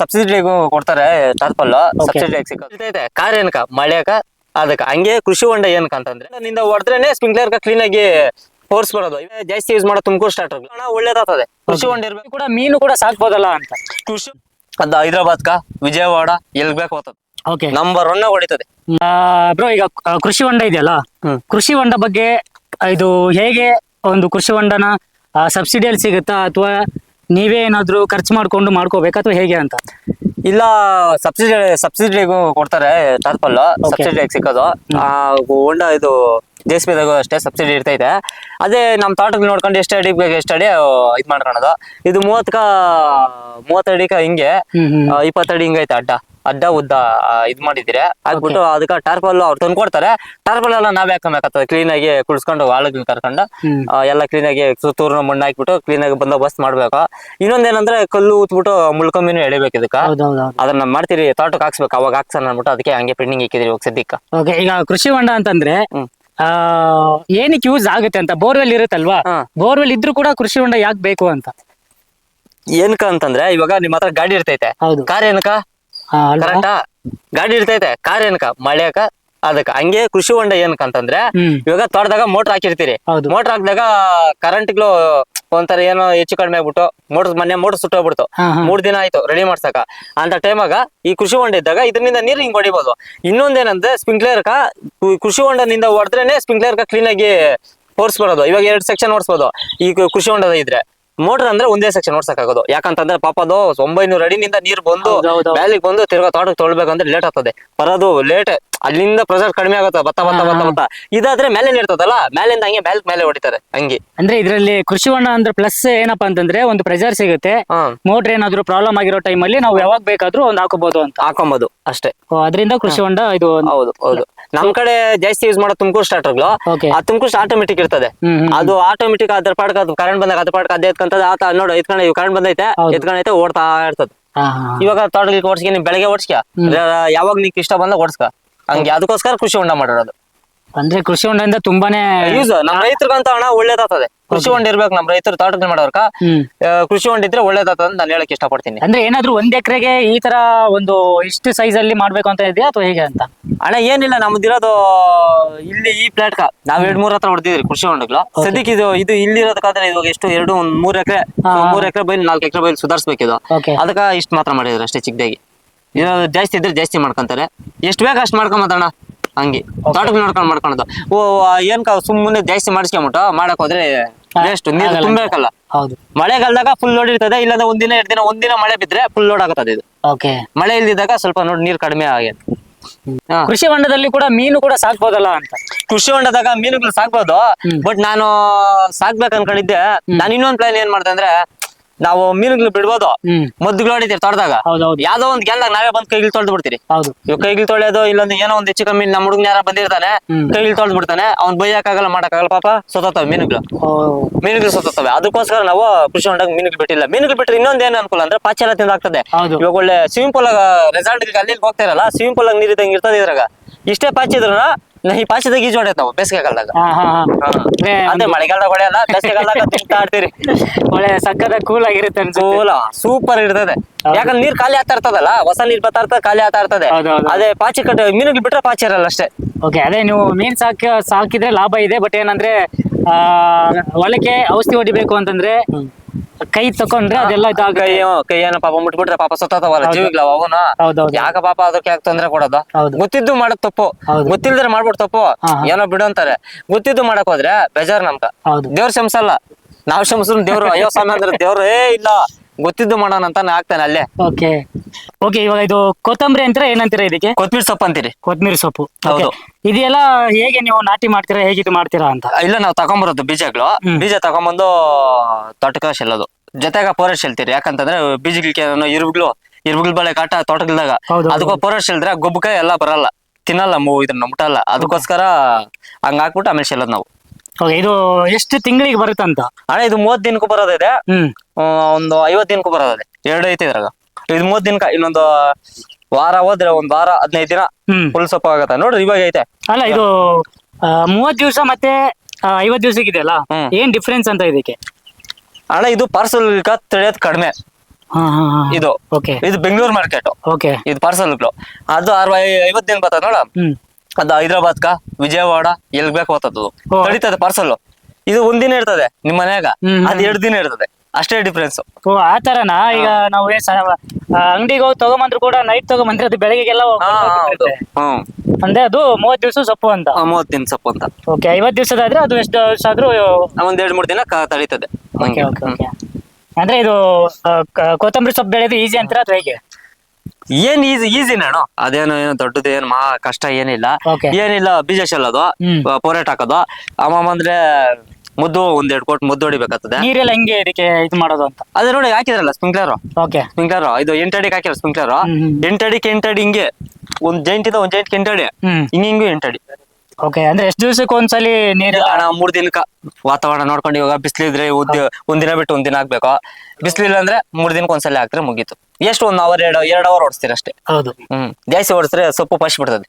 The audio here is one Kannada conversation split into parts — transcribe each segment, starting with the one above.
ಸಬ್ಸಿಡಿ ಕೊಡ್ತಾರೆ ಟಾರ್ಪಲ್ ಸಬ್ಸಿಡಿ ಸಿಗುತ್ತೆ ಕಾರ್ ಏನಕ ಮಳೆಕ ಅದಕ್ಕ. ಹಂಗೆ ಕೃಷಿ ಹೊಂಡ ಏನಕ ಅಂತಂದ್ರೆ ನಿಂದ ಹೊಡೆದ್ರೇನೆ ಸ್ಪ್ರಿಂಕ್ಲರ್ ಕ್ಲೀನ್ ಆಗಿ ಫೋರ್ಸ್ ಬರೋದು. ಜಾಸ್ತಿ ಯೂಸ್ ಮಾಡೋ ತುಮಕೂರು ಸ್ಟಾರ್ಟರ್ ಒಳ್ಳೇದಾಗ್ತದೆ. ಕೃಷಿ ಹೊಂಡ ಇರ್ಬೇಕು. ಕೂಡ ಮೀನು ಕೂಡ ಸಾಕ್ಬೋದಲ್ಲ ಅಂತ. ಕೃಷಿ ಅದು ಹೈದ್ರಾಬಾದ್ ಕ ವಿಜಯವಾಡ ಎಲ್ ಬೇಕು ಹೋಗ್ತದೆ. ಓಕೆ ನಂಬರ್ ಒನ್ ಹೊಡಿತದೆ. ಬ್ರೋ ಈಗ ಕೃಷಿ ಹೊಂಡ ಇದೆಯಲ್ಲ. ಕೃಷಿ ಹೊಂಡ ಬಗ್ಗೆ ಇದು ಹೇಗೆ ಒಂದು ಕೃಷಿ ಹೊಂಡನ ಸಬ್ಸಿಡಿಯಲ್ಲಿ ಸಿಗುತ್ತಾ ಅಥವಾ ನೀವೇ ಏನಾದ್ರು ಖರ್ಚು ಮಾಡ್ಕೊಂಡು ಮಾಡ್ಕೋಬೇಕಾ ಅಥವಾ ಹೇಗೆ ಅಂತ? ಇಲ್ಲ ಸಬ್ಸಿಡಿ ಸಬ್ಸಿಡಿಗೂ ಕೊಡ್ತಾರೆ ಟಾರ್ಪಲ್ ಸಬ್ಸಿಡಿ ಸಿಕ್ಕೋದು. ಆ ಹೋಂಡಾ ಇದು ಜೆ ಸಿ ಬಿದಾಗೂ ಅಷ್ಟೇ ಸಬ್ಸಿಡಿ ಇರ್ತೈತೆ. ಅದೇ ನಮ್ಮ ತೋಟಕ್ಕೆ ನೋಡ್ಕೊಂಡು ಎಷ್ಟು ಅಡಿ ಬೇಕು ಎಷ್ಟು ಅಡಿ ಇದು ಮಾಡ್ಕೊಳೋದು. ಇದು ಮೂವತ್ಕ ಮೂವತ್ತಡಿಕ ಹಿಂಗೆ ಹ್ಮ್ ಹ್ಮ್. ಆ, ಇಪ್ಪತ್ತಡಿ ಹಿಂಗೈತೆ ಅಡ್ಡ. ಅಡ್ಡ ಉದ್ದ ಇದ್ ಮಾಡಿದಿರ ಹಾಕ್ಬಿಟ್ಟು ಅದಕ್ಕೆ ಟಾರ್ಪಲ್ ಅವ್ರು ತಂದ್ಕೊಡ್ತಾರೆ. ಟಾರ್ಪಲ್ ಎಲ್ಲ ನಾವೇ ಹಾಕಬೇಕಾಗ್ತದೆ ಕ್ಲೀನ್ ಆಗಿ ಕುಳ್ಸ್ಕೊಂಡು ಆಳುಗಳನ್ನ ಕರ್ಕೊಂಡು ಎಲ್ಲ ಕ್ಲೀನ್ ಆಗಿ ಸುತ್ತೂರ್ನ ಮಣ್ಣು ಹಾಕ್ಬಿಟ್ಟು ಕ್ಲೀನ್ ಆಗಿ ಬಂದೋಬಸ್ತ್ ಮಾಡ್ಬೇಕು. ಇನ್ನೊಂದೇನಂದ್ರೆ ಕಲ್ಲು ಉತ್ಬಿಟ್ಟು ಮುಳ್ಕೊಂಬಿನೂ ಎಳಿಬೇಕು ಇದಕ್ಕ. ಅದನ್ನ ಮಾಡ್ತೀರಿ ತೋಟಕ್ಕೆ ಹಾಕ್ಸ್ಬೇಕು ಅವಾಗ ಹಾಕ್ಸನ್ ಅನ್ಬಿಟ್ಟು ಅದಕ್ಕೆ ಹಂಗೆ ಪೆಂಡಿಂಗ್ ಇಕ್ಕಿದ್ರಿ ಇವಾಗ ಸದ್ಯಕ್ಕೆ. ಓಕೆ ಈಗ ಕೃಷಿ ಹೊಂಡ ಅಂತಂದ್ರೆ ಆ ಏನಕ್ಕೆ ಯೂಸ್ ಆಗುತ್ತೆ ಅಂತ ಬೋರ್ವೆಲ್ ಇರುತ್ತಲ್ವಾ. ಬೋರ್ವೆಲ್ ಇದ್ರೂ ಕೂಡ ಕೃಷಿ ಹೊಂಡ ಯಾಕೆ ಬೇಕು ಅಂತ? ಏನಕ ಅಂತಂದ್ರೆ ಇವಾಗ ನಿಮ್ಮ ಹತ್ರ ಗಾಡಿ ಇರ್ತೈತೆ. ಕಾರ್ ಅಲ್ವಾ? ಕರೆಕ್ಟಾ? ಗಾಡಿ ಇರ್ತೈತೆ ಕಾರ್ ಏನಕ ಮಳೆಯಕ ಅದಕ್ಕ. ಹಂಗೆ ಕೃಷಿ ಹೊಂಡ ಏನಕ ಅಂತಂದ್ರೆ ಇವಾಗ ತೋಟದಾಗ ಮೋಟರ್ ಹಾಕಿರ್ತೀರಿ. ಮೋಟರ್ ಹಾಕಿದಾಗ ಕರೆಂಟ್ಗಳು ಒಂಥರ ಏನೋ ಹೆಚ್ಚು ಕಡಿಮೆ ಆಗ್ಬಿಟ್ಟು ಮೋಟರ್ ಮೊನ್ನೆ ಮೋಟರ್ ಸುಟ್ಟೋಗ್ಬಿಡ್ತು ಮೂರ್ ದಿನ ಆಯ್ತು ರೆಡಿ ಮಾಡ್ಸಕ. ಅಂತ ಟೈಮಾಗ ಈ ಕೃಷಿ ಹೊಂಡ ಇದ್ದಾಗ ಇದರಿಂದ ನೀರು ಹಿಂಗ್ ಹೊಡಿಬೋದು. ಇನ್ನೊಂದೇನಂದ್ರೆ ಸ್ಪ್ರಿಂಕ್ಲರ್ ಕೃಷಿ ಹೊಂಡದಿಂದ ಹೊಡೆದ್ರೇನೆ ಸ್ಪ್ರಿಂಕ್ಲರ್ ಕ್ಲೀನ್ ಆಗಿ ಫೋರ್ಸ್ ಬರೋದು ಇವಾಗ ಎರಡು ಸೆಕ್ಷನ್ ಓಡಿಸ್ಬೋದು. ಈ ಕೃಷಿ ಹೊಂಡದ ಇದ್ರೆ. ಮೋಟರ್ ಅಂದ್ರೆ ಒಂದೇ ಸೆಕ್ಷನ್ ಓಡ್ಸಕ್ಕಾಗೋದು ಯಾಕಂತಂದ್ರೆ ಪಾಪ ಅದು ಒಂಬೈನೂರ ಅಡಿನಿಂದ ನೀರು ಬಂದು. ಬ್ಯಾಲಿಗೆ ಬಂದು ತಿರ್ಗಾ ತೋಟಕ್ಕೆ ತೊಳ್ಬೇಕಂದ್ರೆ ಲೇಟ್ ಆಗ್ತದೆ. ಬರೋದು ಲೇಟ್ ಅಲ್ಲಿಂದ ಪ್ರೆಸರ್ ಕಡಿಮೆ ಆಗುತ್ತೆ ಬತ್ತ ಬತ್ತ ಬತ್ತ ಬತ್ತ. ಇದಾದ್ರೆ ಮೇಲೆ ಇರ್ತದಲ್ಲ ಮೇಲಿಂದ ಹಂಗೆ ಬ್ಯಾಲ್ಕ್ ಮೇಲೆ ಹೊಡಿತಾರೆ ಹಂಗೆ. ಅಂದ್ರೆ ಇದರಲ್ಲಿ ಕೃಷಿ ಹೊಂಡ ಅಂದ್ರೆ ಪ್ಲಸ್ ಏನಪ್ಪಾ ಅಂತಂದ್ರೆ ಒಂದು ಪ್ರೆಸರ್ ಸಿಗುತ್ತೆ. ಮೋಟರ್ ಮೋಟ್ರ್ ಏನಾದ್ರು ಪ್ರಾಬ್ಲಮ್ ಆಗಿರೋ ಟೈಮ್ ಅಲ್ಲಿ ನಾವು ಯಾವಾಗ ಬೇಕಾದ್ರೂ ಒಂದು ಹಾಕೋಬಹುದು ಅಂತ. ಹಾಕೋಬಹುದು ಅಷ್ಟೇ. ಅದರಿಂದ ಕೃಷಿ ಹೊಂಡ ಇದು ಹೌದು ಹೌದು. ನಮ್ ಕಡೆ ಜಾಸ್ತಿ ಯೂಸ್ ಮಾಡೋ ತುಮಕೂರು ಸ್ಟಾರ್ಟರ್ಗಳು ಆ ತುಮಕೂರು ಆಟೋಮೆಟಿಕ್ ಇರ್ತದೆ. ಅದು ಆಟೋಮೆಟಿಕ್ ಅದ್ರ ಪಾಡ್ಕ ಅದು ಕರೆಂಟ್ ಬಂದಾಗ ಅದ್ರ ಪಾಡ್ಕ ಅದೇ ಎತ್ಕೊಂತದ ಆತ ನೋಡು ಎತ್ಕೊಂಡ ಇವ್ ಕರೆಂಟ್ ಬಂದೈತೆ. ಎತ್ಕೊಂಡೈತೆ ಓಡ್ತಾ ಇರ್ತದೆ. ಇವಾಗ ತೋಟಗಳಿಗೆ ಓಡಿಸ್ಕೆ ನೀನ್ ಬೆಳಗ್ಗೆ ಓಡಿಸ್ಕ. ಯಾವಾಗ ನೀಕ್ ಇಷ್ಟ ಬಂದಾಗ ಓಡಿಸ್ಕ. ಹಂಗೆ ಅದಕ್ಕೋಸ್ಕರ ಖುಷಿ ಹೊಂಡ ಮಾಡಿರೋದು ಅಂದ್ರೆ ಕೃಷಿ ಹೊಂಡದಿಂದ ತುಂಬಾನೇ ಯೂಸ್ ನಮ್ ರೈತರಿಗಂತ ಹಣ ಒಳ್ಳೇದಾಗ್ತದೆ. ಕೃಷಿ ಹೊಂಡ ಇರ್ಬೇಕು ನಮ್ ರೈತರು ತೋಟದಲ್ಲಿ ಮಾಡೋರ್ಕ ಕೃಷಿ ಹೊಂಡ ಇದ್ರೆ ಒಳ್ಳೇದಾಗ್ತದೆ ಅಂತ ನಾನು ಹೇಳಕ್ ಇಷ್ಟಪಡ್ತೀನಿ. ಅಂದ್ರೆ ಏನಾದ್ರು ಒಂದ್ ಎಕರೆಗೆ ಈ ತರ ಒಂದು ಇಷ್ಟು ಸೈಜ್ ಅಲ್ಲಿ ಮಾಡ್ಬೇಕು ಅಂತ ಇದೆಯಾ ಅಥವಾ ಹೇಗೆ ಅಂತ? ಹಣ ಏನಿಲ್ಲ ನಮ್ದಿರೋದು ಇಲ್ಲಿ ಈ ಪ್ಲಾಟ್ ನಾವ್ ಎರಡ್ ಮೂರ್ ಹತ್ರ ಹೊಡೆದಿದ್ರಿ ಕೃಷಿ ಹೊಂಡಗಳು ಸದ್ಯಕ್ಕೆ ಇದು ಇದು ಇಲ್ಲಿ ಇರೋದಕ್ಕಾದ್ರೆ ಇವಾಗ ಎಷ್ಟು ಎರಡು ಒಂದ್ ಮೂರ್ ಎಕರೆ. ಮೂರ್ ಎಕರೆ ಬೈಲಿ ನಾಲ್ಕು ಎಕರೆ ಬೈಲಿ ಸುಧಾರಿಸ್ಬೇಕಿದು ಇದು. ಅದಕ್ಕ ಇಷ್ಟ ಮಾತ್ರ ಮಾಡಿದ್ರು ಅಷ್ಟೇ ಚಿಕ್ಕದಾಗಿ ಜಾಸ್ತಿ ಇದ್ರೆ ಜಾಸ್ತಿ ಮಾಡ್ಕೊಂತಾರೆ. ಎಷ್ಟು ಬೇಕು ಅಷ್ಟು ಮಾಡ್ಕೊಂಬತ್ತಣ್ಣ ಹಂಗೆ. ತೋಟಕ್ಕೆ ನೋಡ್ಕೊಂಡು ಮಾಡ್ಕೊಳೋದು. ಓ ಏನ್ಕ ಸುಮ್ಮನೆ ಜಾಸ್ತಿ ಮಾಡಿಸ್ಕೊಂಬಿಟ್ಟು ಮಾಡಕ್ ಹೋದ್ರೆ ವೇಸ್ಟ್ ನೀರು. ತುಂಬಬೇಕಲ್ಲ ಹೌದು. ಮಳೆಗಾಲದಾಗ ಫುಲ್ ಲೋಡ್ ಇರ್ತದೆ ಇಲ್ಲಾಂದ್ರೆ ಒಂದಿನ ಎರಡು ದಿನ ಒಂದಿನ ಮಳೆ ಬಿದ್ರೆ ಫುಲ್ ಲೋಡ್ ಆಗುತ್ತದೆ ಇದು. ಓಕೆ ಮಳೆ ಇಲ್ದಿದ್ದಾಗ ಸ್ವಲ್ಪ ನೋಡಿ ನೀರು ಕಡಿಮೆ ಆಗಿ ಕೃಷಿ ಹೊಂಡದಲ್ಲಿ ಕೂಡ ಮೀನು ಕೂಡ ಸಾಕ್ಬೋದಲ್ಲ ಅಂತ. ಕೃಷಿ ಹೊಂಡದಾಗ ಮೀನುಗಳು ಸಾಕ್ಬೋದು ಬಟ್ ನಾನು ಸಾಕ್ಬೇಕು ಅನ್ಕೊಂಡಿದ್ದೆ ನಾನು ಇನ್ನೊಂದ್ ಪ್ಲಾನ್ ಏನ್ ಮಾಡ್ದೆ ಅಂದ್ರೆ ನಾವು ಮೀನುಗಳು ಬಿಡ್ಬೋದು. ಮದ್ದುಗಳು ಹೊಡಿತೀವಿ ತೊಡ್ದಾಗ ಯಾವ್ದೋ ಒಂದ್ ಗೆಲ್ದಾಗ ನಾವೇ ಬಂದ್ ಕೈಗಿಲ್ ತೊಳ್ದು ಬಿಡ್ತೀರಿ. ಇವ್ ಕೈಗಿಲ್ ತೊಳೆಯೋದು ಇಲ್ಲೊಂದು ಏನೋ ಒಂದ್ ಹೆಚ್ಚು ಕಮ್ಮಿ ನಮ್ಮ ಹುಡುಗನ ಯಾರ ಬಂದಿರ್ತಾನೆ ಕೈಗಿಲ್ ತೊಳ್ದು ಬಿಡ್ತಾನೆ ಅವ್ನ್ ಬೈಯಕ್ಕಾಗಲ್ಲ ಮಾಡಕ್ಕಾಗಲ್ಲ ಪಾಪ ಸೊತ್ತವೆ ಮೀನುಗಳು. ಮೀನುಗಳು ಸೊತ್ತವೆ ಅದಕ್ಕೋಸ್ಕರ ನಾವು ಕೃಷಿ ಹೊಂಡಾಗ ಮೀನುಗಳು ಬಿಟ್ಟಿಲ್ಲ. ಮೀನುಗಳು ಬಿಟ್ಟರೆ ಇನ್ನೊಂದ್ ಏನ್ ಅನುಕೂಲ ಅಂದ್ರೆ ಪಾಚ ಎಲ್ಲ ತಿಂದಾಗ್ತದೆ. ಇವಾಗ ಒಳ್ಳೆ ಸ್ವಿಮ್ಮಿಂಗ್ ಪೂಲ್ ರೆಸಾರ್ಟ್ ಅಲ್ಲಿ ಹೋಗ್ತಾ ಇರಲ್ಲ ಸ್ವಿಮ್ಮಿಂಗ್ ಪೂಲ್ ನೀರ್ ಇದ್ದಂಗೆ ಇರ್ತದೆ ಇದ್ರಾಗ. ಇಷ್ಟೇ ಪಾಚಿ ಇದ್ರು ಈ ಪಾಚಿದಾಗ ಈಜು ಹೊಡೆತಾವ ಬೇಸಿಗೆ ಕಾಲದಾಗ ಹಾ ಹಾ ಹಾ. ಅಂದ್ರೆ ಅದೇ ಮಳೆಗಾಲದಾಗ ಹೊಡೆಯಲ್ಲ ಬೇಸಿಗೆಗಾಲದಾಗ ತಿಂತಾ ಇರ್ತೀರಿ. ಒಳ್ಳೆ ಸಕ್ಕದ ಕೂಲ್ ಆಗಿರುತ್ತೆ ಅನ್ಸುತ್ತೆ. ಕೂಲ ಸೂಪರ್ ಇರ್ತದೆ. ಯಾಕಂದ್ರೆ ನೀರ್ ಖಾಲಿ ಆತ ಇರ್ತದಲ್ಲ ಹೊಸ ನೀರ್ ಬರ್ತಾ ಇರ್ತದೆ ಖಾಲಿ ಆತ ಇರ್ತದೆ. ಹೌದು, ಹೌದು. ಅದೇ ಪಾಚಿ ಕಟ್ಟ ಮೀನುಗಳು ಬಿಟ್ರೆ ಪಾಚಿ ಇರಲ್ಲ ಅಷ್ಟೇ. ಓಕೆ ಅದೇ ನೀವು ಮೀನ್ ಸಾಕ ಸಾಕಿದ್ರೆ ಲಾಭ ಇದೆ ಬಟ್ ಏನಂದ್ರೆ ಆ ಹೊಲಕ್ಕೆ ಔಷಧಿ ಹೊಡಿಬೇಕು ಅಂತಂದ್ರೆ ಕೈ ತಕೊಂಡ್ರೆ ಅದೆಲ್ಲ ಇದಾಗ ಕೈ ಏನೋ ಪಾಪ ಮುಟ್ಬಿಟ್ರೆ ಪಾಪ ಸತ್ತವಲ್ಲ ಜೀವಿಗ್ಲ ಅವನ. ಹೌದೌದು ಯಾಕ ಪಾಪ ಅದಕ್ಕೆ ಯಾಕೆ ತೊಂದ್ರೆ ಕೊಡೋದು? ಹೌದು. ಗೊತ್ತಿದ್ದು ಮಾಡೋದ್ ತಪ್ಪು. ಹೌದು. ಗೊತ್ತಿಲ್ದ್ರೆ ಮಾಡ್ಬಿಡ್ ತಪ್ಪು. ಹಾ, ಹಾ. ಏನೋ ಬಿಡು ಅಂತಾರೆ. ಗೊತ್ತಿದ್ದು ಮಾಡಕ್ ಹೋದ್ರೆ ಬೇಜಾರ್ ನಮ್ಗ. ಹೌದು. ದೇವ್ರ ಶಂಸಲ್ಲ ನಾವ್ ಶಂಸ್ರು ದೇವ್ರು ಅಯ್ಯೋ ಸ್ವಾಮಿ ಅಂದ್ರೆ ದೇವ್ರು ಏ ಇಲ್ಲ. ಗೊತ್ತಿದ್ದು ಮಾಡೋಣ ಅಂತ ಹಾಕ್ತಾನೆ ಅಲ್ಲೇ. ಓಕೆ. ಓಕೆ ಇವಾಗ ಇದು ಕೊತ್ತಂಬರಿ ಅಂತೀರಾ ಏನಂತೀರಾ ಇದಕ್ಕೆ? ಕೊತ್ಮೀರ್ ಸೊಪ್ಪು ಅಂತೀರಿ. ಕೊತ್ತಂಬರಿ ಸೊಪ್ಪು. ಹೌದು. ಇದೆಲ್ಲ ಹೇಗೆ ನೀವು ನಾಟಿ ಮಾಡ್ತೀರಾ ಹೇಗೆ ಇದು ಮಾಡ್ತೀರಾ ಅಂತ? ಇಲ್ಲ ನಾವು ತಗೊಂಬರೋದು ಬೀಜಗಳು. ಹ್ಮ್. ಬೀಜ ತಗೊಂಬಂದು ತೋಟಕ ಚೆಲ್ಲೋದು ಜೊತೆಗ ಪೋರೆ ಚೆಲ್ತೀರಿ ಯಾಕಂತಂದ್ರೆ ಬೀಜಗಳಿಗೆ ಇರುಗ್ಲು ಇರುವುಗಳ ಬಳೆ ಕಾಟ ತೋಟಗಳ್ದಾಗ. ಹೌದು, ಅದಕ್ಕೂ ಚೆಲ್ದ್ರೆ ಗೊಬ್ಬಕ ಎಲ್ಲ ಬರಲ್ಲ. ತಿನ್ನಲ್ಲ ಮೂ ಇದನ್ನ ಮುಟ್ಟಲ್ಲ. ಅದಕ್ಕೋಸ್ಕರ ಹಂಗ ಹಾಕ್ಬಿಟ್ಟು ಆಮೇಲೆ ಚೆಲ್ಲೋದು ನಾವು. ಇದು ಎಷ್ಟು ತಿಂಗಳಿಗೆ ಬರುತ್ತಂತ ಅಣ್ಣ ಇದು ಮೂವತ್ ದಿನಕ್ಕೂ ಬರೋದಿದೆ. ಹ್ಮ್. ಆ, ಒಂದು ಐವತ್ ದಿನಕ್ಕೂ ಬರೋದಿದೆ. ಎರಡು ಐತೆ ಇದ್ರಾಗ. ಇದು ಮೂವತ್ ದಿನಕ್ಕ ಇನ್ನೊಂದು ವಾರ ಹೋದ್ರೆ ಒಂದ್ ವಾರ ಹದಿನೈದು ದಿನ ಹ್ಮ್. ಫುಲ್ ಸೊಪ್ಪ ಆಗತ್ತೆ. ನೋಡ್ರಿ ಇವಾಗ ಐತೆ. ಅಲ್ಲ ಇದು ಆ, ಮೂವತ್ ದಿವಸ ಮತ್ತೆ ಆ, ಐವತ್ ದಿವಸಕ್ಕಿದೆಯಲ್ಲ ಹ್ಮ್. ಏನ್ ಡಿಫ್ರೆನ್ಸ್ ಅಂತ ಇದಕ್ಕೆ? ಅಣ್ಣ ಇದು ಪಾರ್ಸಲ್ ತಿಳಿಯೋದು ಕಡಿಮೆ. ಇದು. ಓಕೆ. ಇದು ಬೆಂಗಳೂರು ಮಾರ್ಕೆಟ್ ಓಕೆ. ಇದು ಪಾರ್ಸಲ್ ಅದು ಅರವೈ ಐವತ್ ದಿನ ಬರ್ತದೆ ನೋಡ. ಹ್ಮ್. ಅದು ಹೈದ್ರಾಬಾದ್ ಕಾ? ವಿಜಯವಾಡ? ಎಲ್ ಬೇಕು ಹೋಗ್ತದ್ದು. ತಡೀತದೆ ಪಾರ್ಸಲ್ ಇದು ಒಂದಿನ ಇರ್ತದೆ ನಿಮ್ ಮನ್ಯಾಗ. ಹ್ಮ್. ಅದ್ ಎರಡ್ ದಿನ ಇರ್ತದೆ. ಅಷ್ಟೇ ಡಿಫ್ರೆನ್ಸ್ ಓ ಆ ತರನಾ? ಈಗ ನಾವು ಅಂಗಡಿಗೆ ಹೋಗಿ ತಗೊಂಬಂದ್ರು ಕೂಡ ನೈಟ್ ತಗೊಂಬಂದ್ರೆ ಅದು ಬೆಳಗ್ಗೆಗೆಲ್ಲ ಹೋಗ್ಬಿಟ್ಟಿರುತ್ತೆ. ಹ್ಮ್. ಅಂದ್ರೆ ಅದು ಮೂವತ್ ದಿವಸ ಸೊಪ್ಪು ಅಂತ. ಮೂವತ್ತು ದಿನ ಸೊಪ್ಪು ಅಂತ. ಓಕೆ ಐವತ್ ದಿವಸದಾದ್ರೆ ಅದು ಎಷ್ಟು ದಿವಸ ಆದ್ರೂ ಒಂದ್ ಎರಡ್ ಮೂರ್ ದಿನ ಕ- ತಡೀತದೆ. ಓಕೆ ಹಂಗೆ. Okay okay. ಅಂದ್ರೆ ಇದು ಆ, ಕ- ಕೊತ್ತಂಬರಿ ಸೊಪ್ಪು ಬೆಳೆದು ಈಸಿ ಅಂತೀರಾ ಅಥವಾ ಹೇಗೆ? ಏನ್ ಈಸಿ ಈಸಿ ನಾನು ಅದೇನು ಏನು ದೊಡ್ಡದು ಏನು ಮಹಾ ಕಷ್ಟ ಏನಿಲ್ಲ. Okay. ಏನಿಲ್ಲ ಬೀಜ ಚೆಲ್ಲೋದು ಹ್ಮ್. ಪೋರೆಟ್ ಹಾಕೋದು. ಅಮ್ಮ ಅಂದ್ರೆ ಮುದ್ದು ಒಂದ್ ಎರಡ್ ಕೋಟ್ ಮುದ್ದು ಹೊಡಿಬೇಕಾಗ್ತದೆ. ನೀರೆಲ್ಲ ಹೆಂಗೆ ಇದಕ್ಕೆ ಇದು ಮಾಡೋದು ಅಂತ? ಅದೇ ನೋಡಿ ಹಾಕಿದ್ರಲ್ಲ ಸ್ಪ್ರಿಂಕ್ಲರ್ ಓಕೆ ಸ್ಪ್ರಿಂಕ್ಲರ್ ಇದು ಎಂಟಡಿಗೆ ಹಾಕಿರೋ ಸ್ಪ್ರಿಂಕ್ಲರ್ ಹ್ಮ್, ಹ್ಮ್. ಎಂಟಡಿಗೆ ಎಂಟಡಿ ಹಿಂಗೆ. ಒಂದ್ ಜೈಂಟ್ ಇದೆ ಒಂದ್ ಜೈಂಟ್ ಎಂಟಡಿ ಹ್ಮ್. ಹಿಂಗ ಹಿಂಗು ಎಂಟಡಿ ಓಕೆ ಅಂದ್ರೆ ಎಷ್ಟು ದಿವಸಕ್ಕೆ ಒಂದ್ಸಲಿ ನೀರು? ಅಣ್ಣ ಮೂರ್ ದಿನಕ್ಕ ವಾತಾವರಣ ನೋಡ್ಕೊಂಡು ಇವಾಗ ಬಿಸಿಲಿದ್ರೆ ಇದ್ರೆ ಒಂದಿನ ಬಿಟ್ಟು ಒಂದಿನ ಆಗ್ಬೇಕು? ಹಾಕ್ಬೇಕು ಬಿಸಿಲಿಲ್ಲ ಅಂದ್ರೆ ಮೂರ್ ದಿನಕ್ಕೆ ಒಂದ್ಸಲ ಹಾಕ್ದ್ರೆ ಮುಗೀತು. ಎಷ್ಟು ಒಂದ್ ಅವರ್ ಎರಡು ಎರಡ್ ಅವರ್ ಓಡಿಸ್ತೀರ ಅಷ್ಟೇ. ಹೌದು. ಹ್ಮ್ ದೇಸಿ ಓಡಿಸಿದ್ರೆ ಸೊಪ್ಪು ಪಶ್ ಬಿಡ್ತದೆ.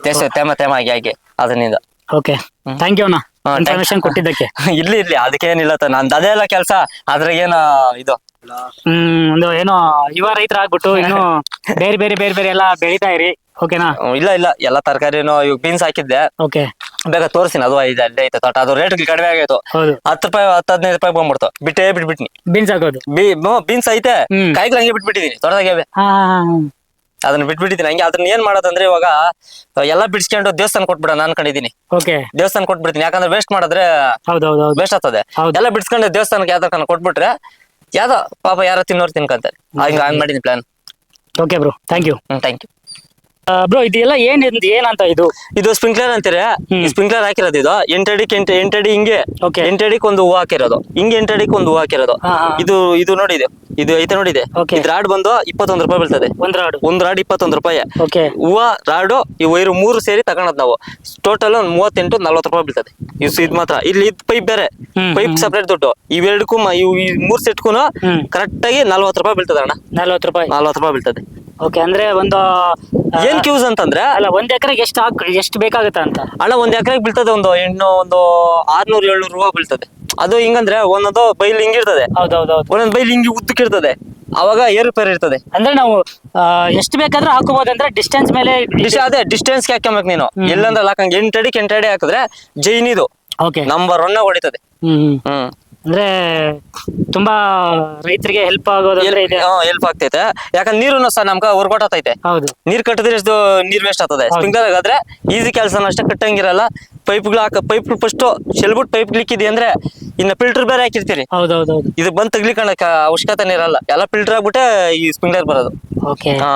ಜಾಸ್ತಿ ತೇಮ ತೇಮ ಆಗಿ ಆಗಿ ಅದರಿಂದ. ಓಕೆ ಥ್ಯಾಂಕ್ ಯು ಅಣ್ಣ. ಇನ್ಫಾರ್ಮೇಶನ್ ಕೊಟ್ಟಿದ್ದಕ್ಕೆ. ಇರ್ಲಿ ಇರ್ಲಿ ಅದಕ್ಕೇನಿಲ್ಲ ನಂದು ಅದೇ ಎಲ್ಲ ಕೆಲಸ. ಅದ್ರಾಗೇನ ಇದು ಹ್ಮ್ ಒಂದು ಏನೋ ಯುವ ರೈತರ ಆಗ್ಬಿಟ್ಟು ಇನ್ನು ಬೇರೆ ಬೇರೆ ಬೇರೆ ಬೇರೆ ಎಲ್ಲ ಬೆಳಿತಾ ಇರಿ ಓಕೆನಾ ಇಲ್ಲ ಇಲ್ಲ ಎಲ್ಲಾ ತರಕಾರಿನೂ ಇವಾಗ ಬೀನ್ಸ್ ಹಾಕಿದ್ದೆ. ಓಕೆ ಬೇಗ ತೋರಿಸಿನ ಅದು ಐದು ಅಲ್ಲೇ ಐತೆ ತೋಟ ಅದು ರೇಟ್ ಕಡಿಮೆ ಆಗೈತು. ಹೌದು. ಹತ್ತು ರೂಪಾಯಿ ಹತ್ತು ಹದಿನೈದು ರೂಪಾಯಿ ಬಂದ್ಬಿಡ್ತು. ಬಿಟ್ಟೇ ಬಿಟ್ಬಿಟ್ನಿ. ಬೀನ್ಸ್ ಹಾಕೋದು? ಬಿ ಬೀನ್ಸ್ ಐತೆ. ಹ್ಮ್. ಕಾಯಿಗಳು ಹಂಗೆ ಬಿಟ್ಬಿಟ್ಟಿದೀನಿ ತೋಟದಾಗೆ ಹಾ ಅದನ್ನ ಬಿಟ್ಬಿಟ್ಟಿದ್ದೀನಿ ಹಂಗೆ ಅದನ್ನ ಏನ್ ಮಾಡೋದಂದ್ರೆ ಇವಾಗ ಎಲ್ಲ ಬಿಡ್ಸ್ಕೊಂಡು ದೇವಸ್ಥಾನ ಕೊಟ್ಬಿಡೋಣ ಅನ್ಕೊಂಡಿದೀನಿ. ಓಕೆ ದೇವಸ್ಥಾನ ಕೊಟ್ಬಿಡ್ತೀನಿ ಯಾಕಂದ್ರೆ ವೇಸ್ಟ್ ಮಾಡಿದ್ರೆ ಹೌದು ಹೌದು ಹೌದು ವೇಸ್ಟ್ ಆಗ್ತದೆ. ಹೌದು. ಎಲ್ಲ ಬಿಡ್ಸ್ಕೊಂಡು ದೇವಸ್ಥಾನಕ್ಕೆ ಯಾವ್ದಕ್ಕ ಕೊಟ್ಬಿಟ್ರೆ ಯಾವ್ದೋ ಪಾಪ ಯಾರೋ ತಿನ್ನೋರು ತಿನ್ಕೊಂತಾರೆ. ಹಂಗ ಹಂಗ್ ಮಾಡಿದೀನಿ plan okay bro thank you hmm thank you bro ಇದೆಲ್ಲ ಏನ್ ಇದ್- ಏನಂತ ಇದು? ಇದು ಸ್ಪ್ರಿಂಕ್ಲರ್ ಅಂತೀರಿ? ಸ್ಪ್ರಿಂಕ್ಲರ್ ಹಾಕಿರೋದು ಇದು. ಎಂಟಡಿಕ್ ಎಂಟ ಎಂಟಡಿ ಹಿಂಗೆ. ಎಂಟಡಿಕ್ ಒಂದು ಹೂವು ಹಾಕಿರೋದು. ಹಿಂಗೆ ಎಂಟಡಿಕ್ ಒಂದು ಹೂವು ಹಾಕಿರೋದು. ಹಾ, ಹಾ. ಇದು ಇದು ನೋಡಿದೆ. ಇದು ಇದು ಐತೆ ನೋಡಿದೆ. ಇದು ರಾಡ್ ಬಂದು ಇಪ್ಪತ್ತೊಂದು ರೂಪಾಯಿ ಬೀಳ್ತದೆ. ಒಂದ್ ರಾಡ್. ಒಂದ್ ರಾಡ್ ಇಪ್ಪತ್ತೊಂದು ರೂಪಾಯಿ. ಹೂವ ರಾಡು ಈ ವೈರು ಮೂರು ಸೇರಿ ತಗೊಂಡದ್ ನಾವು. ಟೋಟಲ್ ಒಂದ್ ಮೂವತ್ತೆಂಟು ನಲ್ವತ್ತು ರೂಪಾಯಿ ಬೀಳ್ತದೆ. ಇವ್ ಇದ್ ಮಾತ್ರ. ಇಲ್ಲಿ ಇದ್ ಪೈಪ್ ಬೇರೆ. ಪೈಪ್. ಸಪ್ರೇಟ್ ದುಡ್ಡು. ಇವೆರಡಕ್ಕೂ ಮೂರ್ ಸೆಟ್ಗೂ ಕರೆಕ್ಟ್ ಆಗಿ ನಲ್ವತ್ತು ರೂಪಾಯಿ ಬೀಳ್ತದೆ ಅಣ್ಣ. ನಲ್ವತ್ತು ರೂಪಾಯಿ. ನಲ್ವತ್ತು ರೂಪಾಯಿ ಬೀಳ್ತದೆ. ಓಕೆ ಅಂದ್ರೆ ಒಂದು ಆ, ಏನ್ ಕ್ಯೂಸ್ ಅಂತಂದ್ರೆ? ಅಲ್ಲ ಒಂದ್ ಎಕರೆಗೆ ಎಷ್ಟು ಹಾಕ್ ಎಷ್ಟು ಬೇಕಾಗುತ್ತೆ ಅಂತ? ಹಣ ಒಂದ್ ಎಕರೆಗೆ ಬೀಳ್ತದೆ ಒಂದು ಹೆಣ್ಣು ಒಂದು ಆರ್ನೂರ್ ಏಳ್ನೂರು ರೂಪಾಯಿ ಬೀಳ್ತದೆ. ಅದು ಹಿಂಗಂದ್ರೆ ಒಂದೊಂದು ಬೈಲ್ ಹಿಂಗಿರ್ತದೆ ಹೌದೌದೌದು. ಒಂದೊಂದು ಬೈಲ್ ಹಿಂಗೆ ಉದ್ದಕ್ಕಿರ್ತದೆ ಅವಾಗ ಏರುಪೇರು ಇರ್ತದೆ. ಅಂದ್ರೆ ನಾವು ಆ, ಎಷ್ಟು ಬೇಕಾದ್ರೂ ಹಾಕೋಬಹುದು ಅಂದ್ರೆ ಡಿಸ್ಟೆನ್ಸ್ ಮೇಲೆ ಡಿಸ್ ಅದೇ ಡಿಸ್ಟೆನ್ಸ್ ಹಾಕ್ಯಂಬೇಕು ನೀನು. ಎಲ್ಲಂದ್ರೆ ಹಾಕಂಗೆ ಎಂಟಡಿ ಎಂಟಡಿ ಹಾಕಿದ್ರೆ ಜೈನಿದು ಓಕೆ ನಂಬರ್ ಒನ್ ಹೊಡಿತದೆ. ಹ್ಮ್ ಹ್ಮ್. ಹ್ಮ್. ಅಂದ್ರೆ ತುಂಬಾ ರೈತರಿಗೆ ಹೆಲ್ಪ್ ಆಗೋದಂದ್ರೆ ಇದೆ. ಹೆಲ್ಪ್ ಆಗ್ತೈತೆ. ಯಾಕಂದ್ರೆ ನೀರು ಸಹ ನಮ್ಗೆ ಹೊರ್ಗೊಟ್ಟೈತೆ ಹೌದು. ನೀರ್ ಕಟ್ಟಿದ್ರೆ ಎಷ್ಟು ನೀರ್ ವೇಸ್ಟ್ ಆಗ್ತದೆ. ಸ್ಪ್ರಿಂಕ್ಲರ್ ಆದ್ರೆ ಈಸಿ ಕೆಲಸ ಅಷ್ಟೇ ಕಟ್ಟಂಗಿರಲ್ಲ. ಪೈಪ್ಗಳು ಹಾಕ ಪೈಪ್ ಫಸ್ಟ್ ಶೆಲ್ಬಿಟ್ ಪೈಪ್ ಲಿಕ್ಕಿದೆ ಅಂದ್ರೆ ಇನ್ನ ಫಿಲ್ಟರ್ ಬೇರೆ ಹಾಕಿರ್ತೀರಿ. ಹೌದು ಇದು ಬಂದ್ ತಗ್ಲಿಕ್ಕಣಕ ಅವಶ್ಯಕತೆ ಇರಲ್ಲ. ಎಲ್ಲ ಫಿಲ್ಟರ್ ಆಗ್ಬಿಟ್ಟೆ ಈ ಸ್ಪ್ರಿಂಕ್ಲರ್ ಬರೋದು. ಓಕೆ ಹಾ.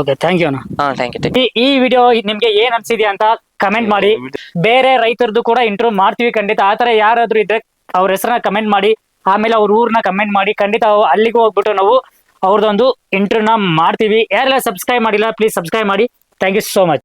ಓಕೆ ಥ್ಯಾಂಕ್ ಯು ಅಣ್ಣ. ಹಾ ಥ್ಯಾಂಕ್ ಯು ಈ ಈ ವಿಡಿಯೋ ನಿಮ್ಗೆ ಏನ್ ಅನ್ಸಿದ್ಯಾ ಅಂತ ಕಮೆಂಟ್ ಮಾಡಿ. ಬೇರೆ ರೈತರದ್ದು ಕೂಡ ಇಂಟರ್ವ್ಯೂ ಮಾಡ್ತೀವಿ ಖಂಡಿತ. ಆತರ ತರ ಯಾರಾದ್ರೂ ಇದ್ರೆ ಅವ್ರ ಹೆಸರನ್ನ ಕಮೆಂಟ್ ಮಾಡಿ, ಆಮೇಲೆ ಅವ್ರ ಊರ್ನ ಕಮೆಂಟ್ ಮಾಡಿ, ಖಂಡಿತ ಅಲ್ಲಿಗೆ ಹೋಗ್ಬಿಟ್ಟು ನಾವು ಅವ್ರದ್ದೊಂದು ಇಂಟರ್ವ್ಯೂನ ಮಾಡ್ತೀವಿ. ಯಾರೆಲ್ಲ ಸಬ್ಸ್ಕ್ರೈಬ್ ಮಾಡಿಲ್ಲ ಪ್ಲೀಸ್ ಸಬ್ಸ್ಕ್ರೈಬ್ ಮಾಡಿ. Thank you so much